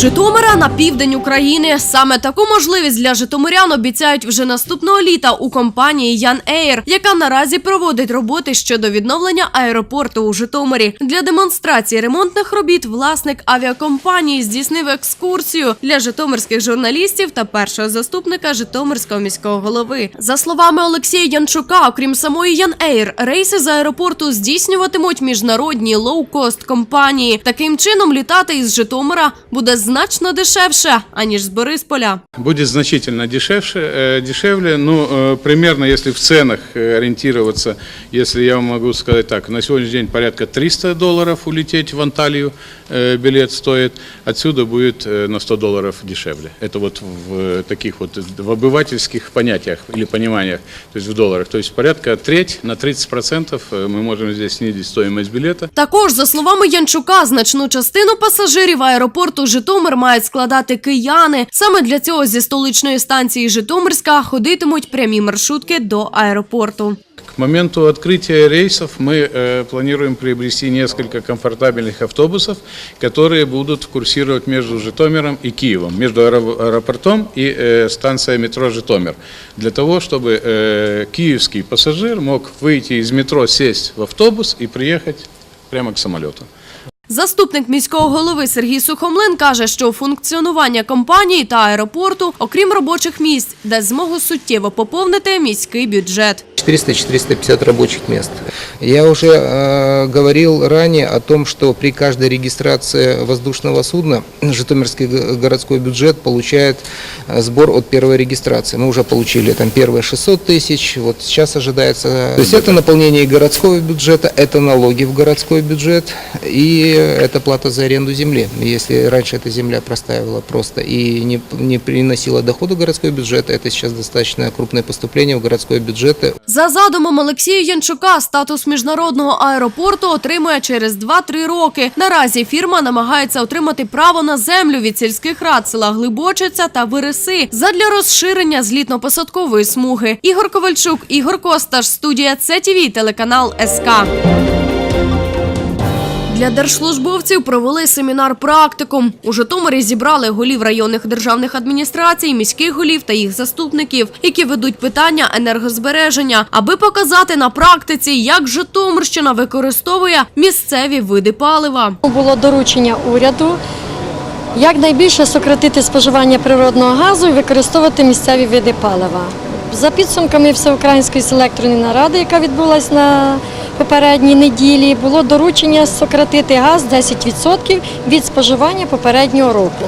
Житомира на південь України. Саме таку можливість для житомирян обіцяють вже наступного літа у компанії Ян Ейр, яка наразі проводить роботи щодо відновлення аеропорту у Житомирі. Для демонстрації ремонтних робіт власник авіакомпанії здійснив екскурсію для житомирських журналістів та першого заступника Житомирського міського голови. За словами Олексія Янчука, окрім самої Ян Ейр, рейси з аеропорту здійснюватимуть міжнародні лоу-кост компанії. Таким чином літати із Житомира буде значно дешевше аніж з Борисполя. Будет значительно дешевше, э, дешевле, ну, э, примерно, если в ценах э, ориентироваться, если я вам могу сказать так, на сегодняшний день порядка 300 долларов улететь в Анталию э, билет стоит, отсюда будет э, на 100 долларов дешевле. Это вот в э, таких вот, в обывательских понятиях или пониманиях, то есть в долларах. То есть порядка треть на 30% э, мы можем здесь снизить стоимость билета. Також, за словами Янчука, значну частину пасажирів аеропорту Житомир мають складати кияни. Саме для цього зі столичної станції Житомирська ходитимуть прямі маршрутки до аеропорту. К моменту открытия рейсов мы э, планируем приобрести несколько комфортабельных автобусов, которые будут курсировать между Житомиром и Киевом, между аэро- аэропортом и э, станцией метро Житомир, для того, чтобы э, киевский пассажир мог выйти из метро, сесть в автобус и приехать прямо к самолету. Заступник міського голови Сергій Сухомлин каже, що функціонування компанії та аеропорту, окрім робочих місць, дасть змогу суттєво поповнити міський бюджет. 400-450 рабочих мест. Я уже э, говорил ранее о том, что при каждой регистрации воздушного судна Житомирский г- городской бюджет получает э, сбор от первой регистрации. Мы уже получили там первые 600 тысяч, вот сейчас ожидается. То есть это наполнение городского бюджета, это налоги в городской бюджет и это плата за аренду земли. Если раньше эта земля простаивала просто и не, не приносила дохода городской бюджет, это сейчас достаточно крупное поступление в городской бюджет. За задумом Олексія Янчука, статус міжнародного аеропорту отримує через 2-3 роки. Наразі фірма намагається отримати право на землю від сільських рад села Глибочиця та Вириси задля розширення злітно-посадкової смуги. Ігор Ковальчук, Ігор Косташ, студія ЦТВ, телеканал СК. Для держслужбовців провели семінар практикум. У Житомирі зібрали голів районних державних адміністрацій, міських голів та їх заступників, які ведуть питання енергозбереження, аби показати на практиці, як Житомирщина використовує місцеві види палива. Було доручення уряду якнайбільше сократити споживання природного газу і використовувати місцеві види палива. За підсумками всеукраїнської селекторної наради, яка відбулася на попередній неділі, було доручення сократити газ 10% від споживання попереднього року.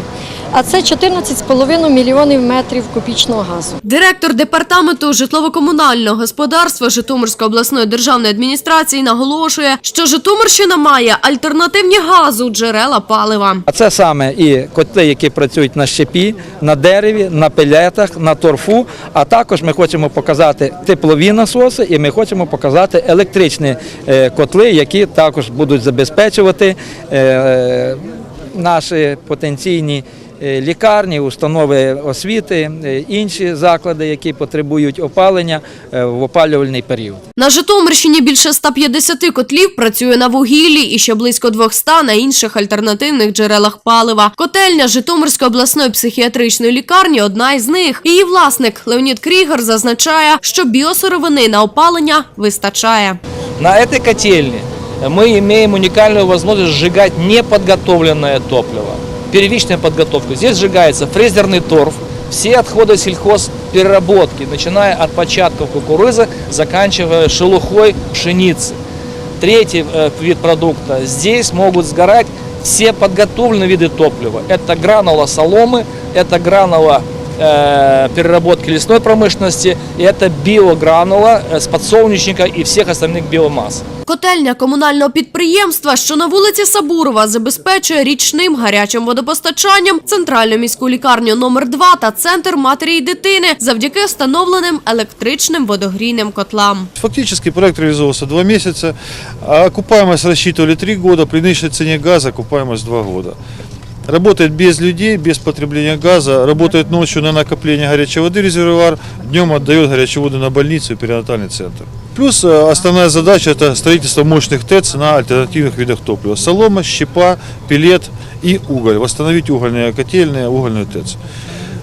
А це 14,5 мільйонів метрів кубічного газу. Директор департаменту житлово-комунального господарства Житомирської обласної державної адміністрації наголошує, що Житомирщина має альтернативні газу джерела палива. А це саме і котли, які працюють на щепі, на дереві, на пелетах, на торфу. А також ми хочемо показати теплові насоси, і ми хочемо показати електричні е, котли, які також будуть забезпечувати е, наші потенційні. Е, Лікарні, установи освіти, е, інші заклади, які потребують опалення е, в опалювальний період. На Житомирщині більше 150 котлів працює на вугіллі і ще близько 200 на інших альтернативних джерелах палива. Котельня Житомирської обласної психіатричної лікарні одна із них. Її власник Леонід Крігер зазначає, що біосировини на опалення вистачає. На этой котельне мы имеем уникальную возможность сжигать неподготовленное топливо. Первичная подготовка. Здесь сжигается фрезерный торф, все отходы сельхозпереработки, начиная от початков кукурузы, заканчивая шелухой пшеницы. Третий э, вид продукта. Здесь могут сгорать все подготовленные виды топлива. Это гранула соломы, это гранула переработки лесной промышленности, и это биогранула э, с подсолнечника и всех остальных биомасс. Котельня комунального підприємства, що на вулиці Сабурова, забезпечує річним гарячим водопостачанням центральну міську лікарню номер 2 та центр матері і дитини завдяки встановленим електричним водогрійним котлам. Фактически проект реализовывался два месяца, а окупаемость рассчитывали три года, при нынешней цене газа окупаемость два года. Работает без людей, без потребления газа, работает ночью на накопление горячей воды резервуар, днем отдает горячую воду на больницу и перинатальный центр. Плюс э, основная задача это строительство мощных ТЭЦ на альтернативных видах топлива. Солома, щепа, пилет и уголь. Восстановить угольные котельные, угольную ТЭЦ.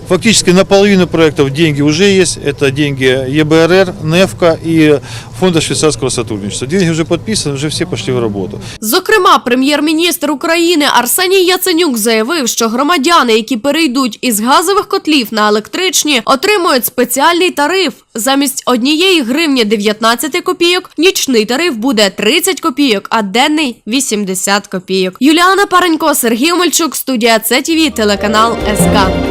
Фактически на половину проектов деньги уже есть. Это деньги ЕБРР, НЕФКА и Фонда швейцарского сотрудничества. Деньги уже подписаны, уже все пошли в работу. Зокрема, прем'єр-міністр України Арсеній Яценюк заявив, що громадяни, які перейдуть із газових котлів на електричні, отримують спеціальний тариф. Замість однієї гривні 19 копійок нічний тариф буде 30 копійок, а денний 80 копійок. Юліана Паренько, Сергій Мальчук, студія ЦТВ, телеканал СК.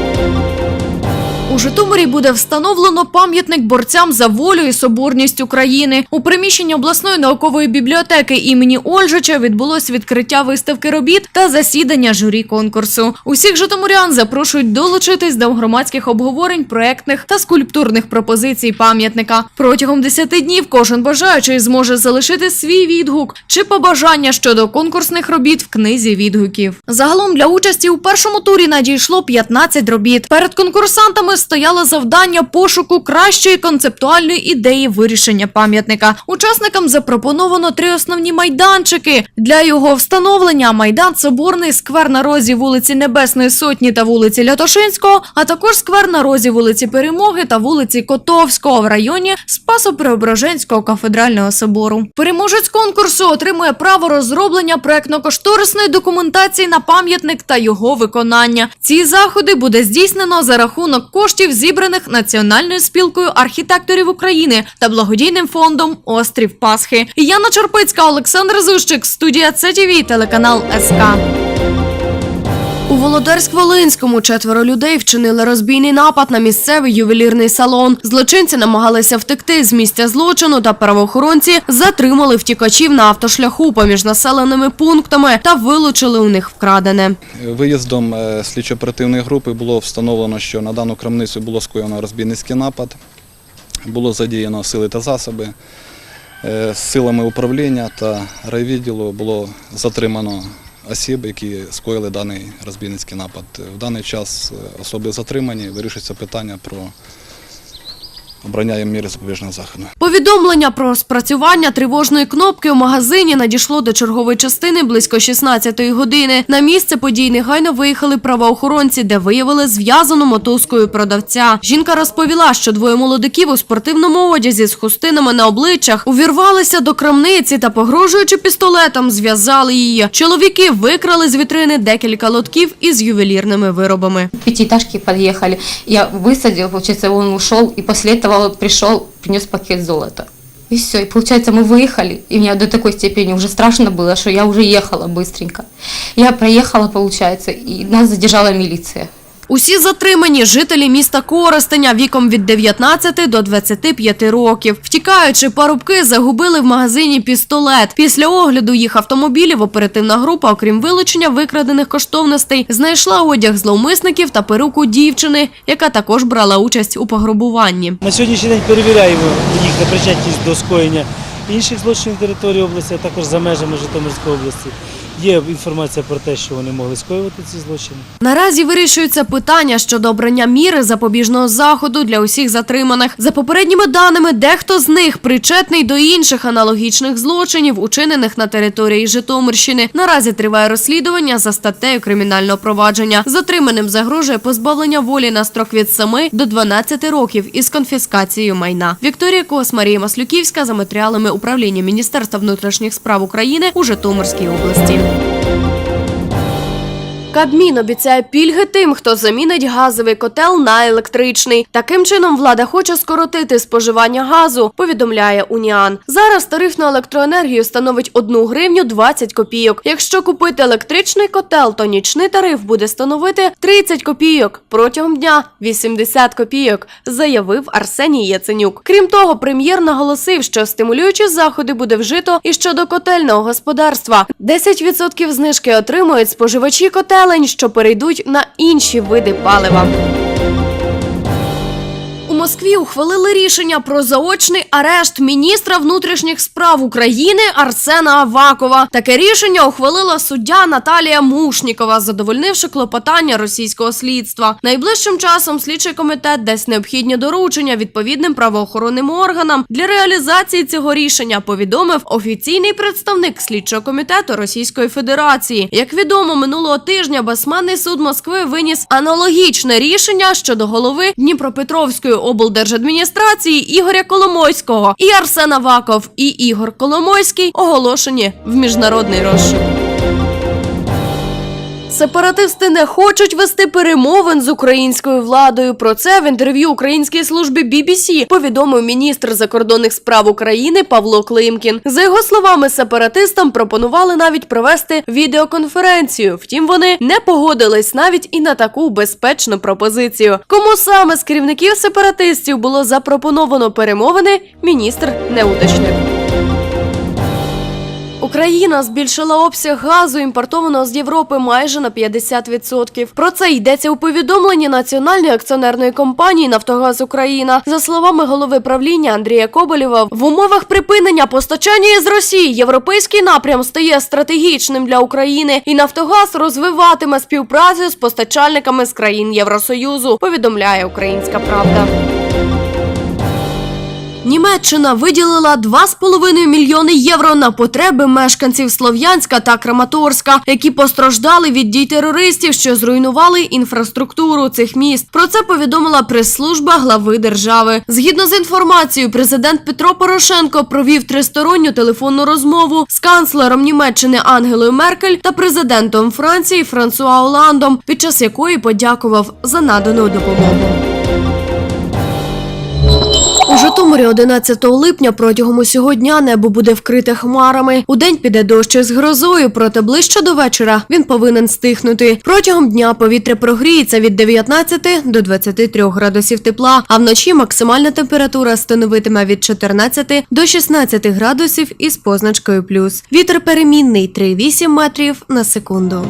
Житомирі буде встановлено пам'ятник борцям за волю і соборність України. У приміщенні обласної наукової бібліотеки імені Ольжича відбулось відкриття виставки робіт та засідання журі конкурсу. Усіх житомирян запрошують долучитись до громадських обговорень, проектних та скульптурних пропозицій пам'ятника. Протягом 10 днів кожен бажаючий зможе залишити свій відгук чи побажання щодо конкурсних робіт в книзі відгуків. Загалом для участі у першому турі надійшло 15 робіт. Перед конкурсантами стояло завдання пошуку кращої концептуальної ідеї вирішення пам'ятника. Учасникам запропоновано три основні майданчики. Для його встановлення майдан Соборний, сквер на розі вулиці Небесної Сотні та вулиці Лятошинського, а також сквер на розі вулиці Перемоги та вулиці Котовського в районі Спасо-Преображенського кафедрального собору. Переможець конкурсу отримує право розроблення проектно-кошторисної документації на пам'ятник та його виконання. Ці заходи буде здійснено за рахунок коштів, зібраних Національною спілкою архітекторів України та благодійним фондом Острів Пасхи. Яна Чорпицька, Олександр Зущик, студія ЦТВ, телеканал СК. У Володарськ-Волинському четверо людей вчинили розбійний напад на місцевий ювелірний салон. Злочинці намагалися втекти з місця злочину, та правоохоронці затримали втікачів на автошляху поміж населеними пунктами та вилучили у них вкрадене. Виїздом е, слідчо-оперативної групи було встановлено, що на дану крамницю було скоєно розбійницький напад, було задіяно сили та засоби. Е, З силами управління та райвідділу було затримано осіб, які скоїли даний розбійницький напад. В даний час е, особи затримані, вирішується питання про обрання їм міри запобіжного заходу. Повідомлення про спрацювання тривожної кнопки у магазині надійшло до чергової частини близько 16-ї години. На місце подій негайно виїхали правоохоронці, де виявили зв'язану мотузкою продавця. Жінка розповіла, що двоє молодиків у спортивному одязі з хустинами на обличчях увірвалися до крамниці та, погрожуючи пістолетом, зв'язали її. Чоловіки викрали з вітрини декілька лотків із ювелірними виробами. пятиэтажки подъехали. Я высадил, получается, он ушел, и после этого он пришел, принес пакет золота. И все, и получается, мы выехали, и мне до такой степени уже страшно было, что я уже ехала быстренько. Я проехала, получается, и нас задержала милиция. Усі затримані жителі міста Коростеня віком від 19 до 25 років. Втікаючи, парубки загубили в магазині пістолет. Після огляду їх автомобілів оперативна група, окрім вилучення викрадених коштовностей, знайшла одяг зловмисників та перуку дівчини, яка також брала участь у пограбуванні. На сьогоднішній день перевіряємо їх на причетність до скоєння інших злочинів території області, а також за межами Житомирської області. Є інформація про те, що вони могли скоювати ці злочини. Наразі вирішується питання щодо обрання міри запобіжного заходу для усіх затриманих. За попередніми даними, дехто з них причетний до інших аналогічних злочинів, учинених на території Житомирщини. Наразі триває розслідування за статтею кримінального провадження. Затриманим загрожує позбавлення волі на строк від 7 до 12 років із конфіскацією майна. Вікторія Кос, Марія Маслюківська за матеріалами управління Міністерства внутрішніх справ України у Житомирській області. Кабмін обіцяє пільги тим, хто замінить газовий котел на електричний. Таким чином, влада хоче скоротити споживання газу, повідомляє Уніан. Зараз тариф на електроенергію становить 1 гривню 20 копійок. Якщо купити електричний котел, то нічний тариф буде становити 30 копійок. Протягом дня 80 копійок, заявив Арсеній Яценюк. Крім того, прем'єр наголосив, що стимулюючі заходи буде вжито і щодо котельного господарства. 10% знижки отримують споживачі котелень, що перейдуть на інші види палива. Москві ухвалили рішення про заочний арешт міністра внутрішніх справ України Арсена Авакова. Таке рішення ухвалила суддя Наталія Мушнікова, задовольнивши клопотання російського слідства. Найближчим часом слідчий комітет дасть необхідні доручення відповідним правоохоронним органам для реалізації цього рішення. Повідомив офіційний представник слідчого комітету Російської Федерації. Як відомо, минулого тижня Басманний суд Москви виніс аналогічне рішення щодо голови Дніпропетровської облдержадміністрації Ігоря Коломойського. І Арсен Аваков, і Ігор Коломойський оголошені в міжнародний розшук. Сепаратисти не хочуть вести перемовин з українською владою. Про це в інтерв'ю українській службі BBC повідомив міністр закордонних справ України Павло Климкін. За його словами, сепаратистам пропонували навіть провести відеоконференцію. Втім, вони не погодились навіть і на таку безпечну пропозицію. Кому саме з керівників сепаратистів було запропоновано перемовини, міністр не уточнив. Україна збільшила обсяг газу, імпортованого з Європи, майже на 50%. Про це йдеться у повідомленні Національної акціонерної компанії Нафтогаз Україна. За словами голови правління Андрія Коболєва, в умовах припинення постачання із Росії європейський напрям стає стратегічним для України, і Нафтогаз розвиватиме співпрацю з постачальниками з країн Євросоюзу. Повідомляє Українська Правда. Німеччина виділила 2,5 мільйони євро на потреби мешканців Слов'янська та Краматорська, які постраждали від дій терористів, що зруйнували інфраструктуру цих міст. Про це повідомила прес-служба глави держави. Згідно з інформацією, президент Петро Порошенко провів тристоронню телефонну розмову з канцлером Німеччини Ангелою Меркель та президентом Франції Франсуа Оландом, під час якої подякував за надану допомогу. Житомирі 11 липня протягом усього дня небо буде вкрите хмарами. У день піде дощ із грозою, проте ближче до вечора він повинен стихнути. Протягом дня повітря прогріється від 19 до 23 градусів тепла, а вночі максимальна температура становитиме від 14 до 16 градусів із позначкою плюс. Вітер перемінний 3,8 метрів на секунду.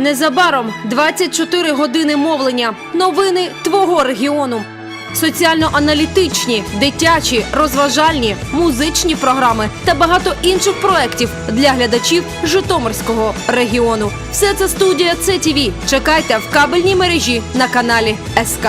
Незабаром 24 години мовлення. Новини твого регіону. Соціально-аналітичні, дитячі, розважальні, музичні програми та багато інших проєктів для глядачів Житомирського регіону. Все це студія ЦТВ. Чекайте в кабельній мережі на каналі СК.